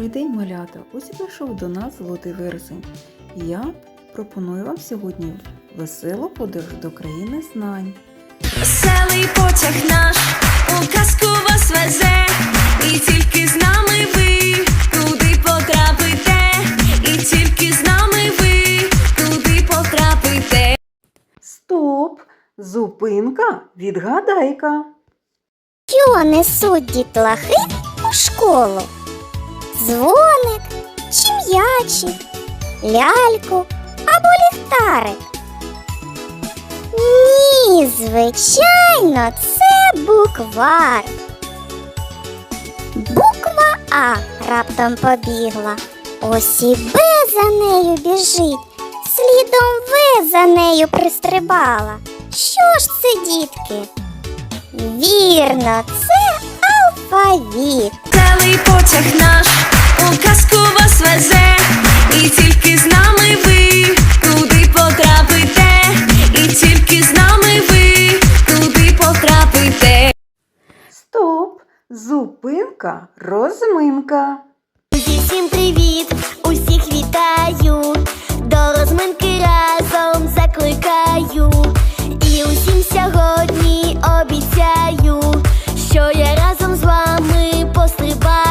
Добрий день, малята! Ось і прийшов до нас золотий вересень. І Я пропоную вам сьогодні веселу подорож до країни знань. Веселий потяг наш у казку вас везе, і тільки з нами ви туди потрапите, і тільки з нами ви туди потрапите. Стоп! Зупинка! Відгадайка! Що несуть дітлахи у школу? Дзвоник чи м'ячик, ляльку або ліхтарик? Ні, звичайно, це буквар. Буква А раптом побігла. Ось і Б за нею біжить, слідом В за нею пристрибала. Що ж це, дітки? Вірно, це алфавіт. Веселий потяг наш у казку вас везе, і тільки з нами ви туди потрапите, і тільки з нами ви туди потрапите. Стоп! Зупинка! Розминка! Друзі, всім привіт! Усіх вітаю! До розминки разом закликаю. І усім сьогодні обіцяю, вами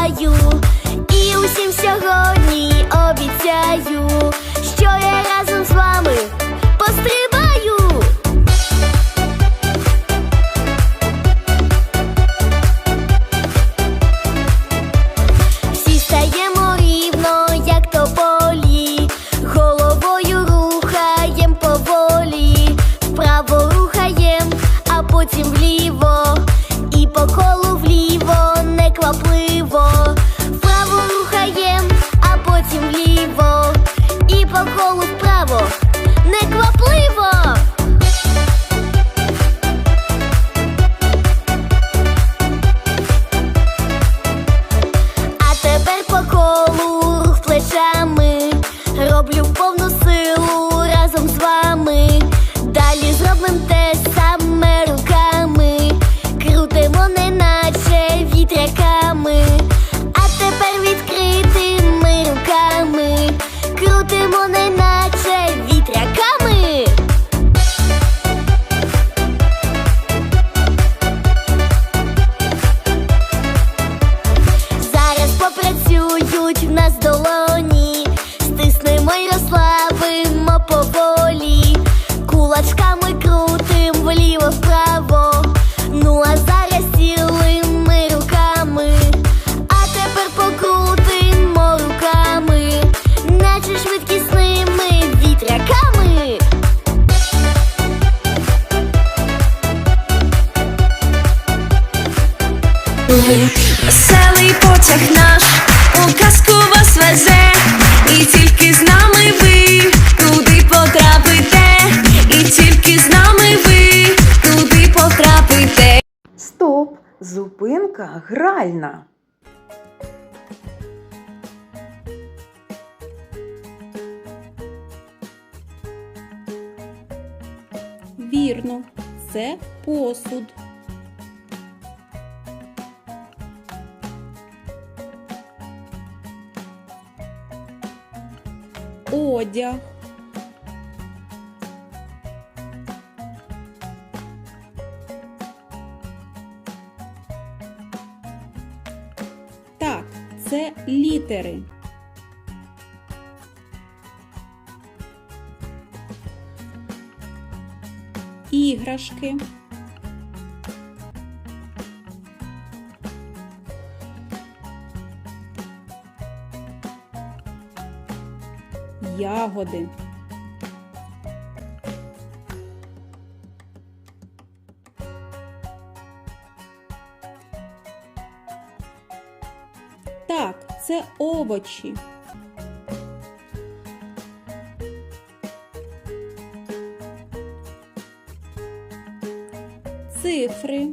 долоні, стиснемо й розслабимо поволі, кулачками крутим вліво вправо. Ну а зараз цілими руками, а тепер покрутимо руками, наче швидкісними вітряками. Веселий потяг наш везе, і тільки з нами ви туди потрапите, і тільки з нами ви туди потрапите. Стоп! Зупинка гральна! Вірно, це посуд. Одяг. Так, це літери. іграшки, ягоди, так, це овочі. цифри.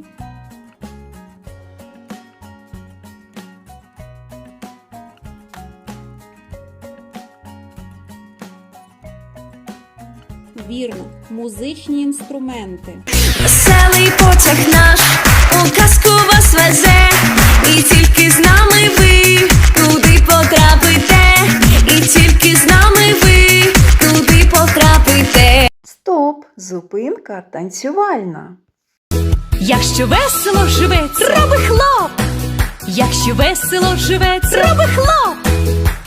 вірно, музичні інструменти. Веселий потяг наш у казку вас везе, і тільки з нами ви туди потрапите, і тільки з нами ви туди потрапите. Стоп, зупинка танцювальна. Якщо весело живець, роби хлоп. Якщо весело живець, роби хлоп.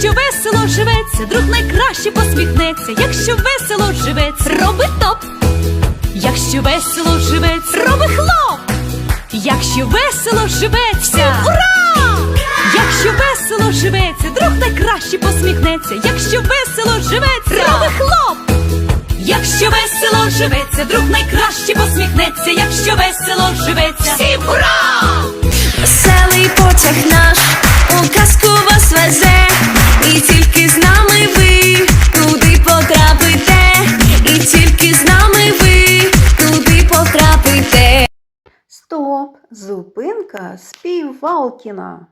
Якщо весело живеться, друг найкраще посміхнеться. Якщо весело живеться, роби топ. Якщо весело живеться, роби хлоп. Якщо весело живеться, ура! Якщо весело живеться, друг найкраще посміхнеться. Якщо весело живеться, роби хлоп. Якщо весело живеться, друг найкраще посміхнеться. Якщо весело живеться, всім ура! Веселий потяг наш у казку вас везе, і тільки з нами ви туди потрапите, і тільки з нами ви туди потрапите. Стоп! Зупинка співвалкіна.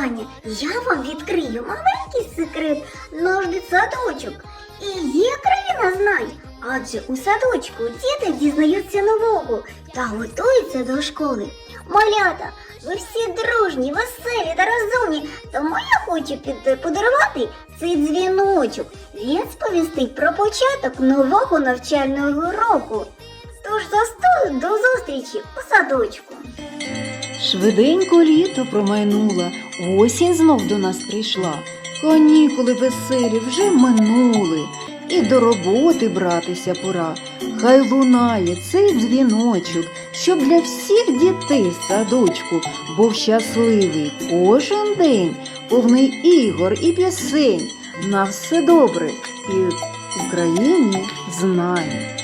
Завдання. Я вам відкрию маленький секрет наш дитсадочок. І є країна знань. Адже у садочку діти дізнаються нового та готуються до школи. Малята, ви всі дружні, веселі та розумні, тому я хочу подарувати цей дзвіночок. Він сповістить про початок нового навчального року. Тож до зустрічі у садочку. Швиденько літо промайнуло, осінь знов до нас прийшла. Канікули веселі вже минули, і до роботи братися пора. Хай лунає цей дзвіночок, щоб для всіх дітей садочку був щасливий кожен день, повний ігор і пісень. На все добре і в Україні знань.